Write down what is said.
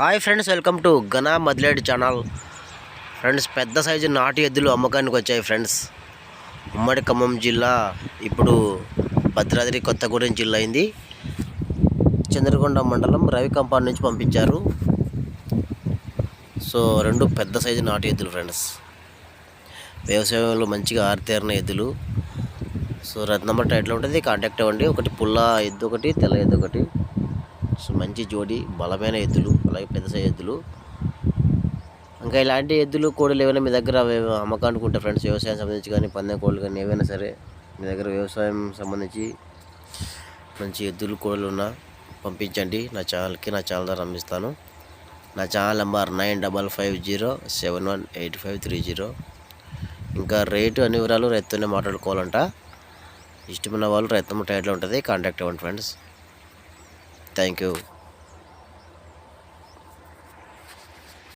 Hi friends welcome to గనా మదిలేడు channel. Friends పెద్ద సైజు నాటు ఎద్దులు అమ్మకానికి వచ్చాయి ఫ్రెండ్స్. ఉమ్మడి ఖమ్మం జిల్లా ఇప్పుడు భద్రాద్రి కొత్తగూడెం జిల్లా అయింది. చంద్రకొండ మండలం రవి కంపాన్ నుంచి పంపించారు. సో రెండు పెద్ద సైజు నాటు ఎద్దులు ఫ్రెండ్స్. వ్యవసాయంలో మంచిగా ఆరితేరిన ఎద్దులు. సో రత్ నెంబర్ టైట్లో ఉంటుంది కాంటాక్ట్ అవ్వండి. ఒకటి పుల్ల ఎద్దు ఒకటి తెల్ల ఎద్దు ఒకటి. సో మంచి జోడి బలమైన ఎద్దులు అలాగే పెద్ద సైజు ఎద్దులు. ఇంకా ఇలాంటి ఎద్దులు కోడలు ఏమైనా మీ దగ్గర అమ్మకానికి ఉంటే ఫ్రెండ్స్ వ్యవసాయం సంబంధించి కానీ పందెం కోళ్ళు కానీ ఏవైనా సరే మీ దగ్గర వ్యవసాయం సంబంధించి మంచి ఎద్దులు కోడలు ఉన్నా పంపించండి. నా ఛానల్కి నా ఛానల్ ద్వారా అందిస్తాను. నా channel number nine double five zero seven one eight five three zero. ఇంకా రేటు అన్ని వివరాలు రైతుతోనే మాట్లాడుకోవాలంట. ఇష్టమైన వాళ్ళు రైతమ్మ టైట్లో ఉంటుంది కాంటాక్ట్ అవ్వండి ఫ్రెండ్స్. Thank you.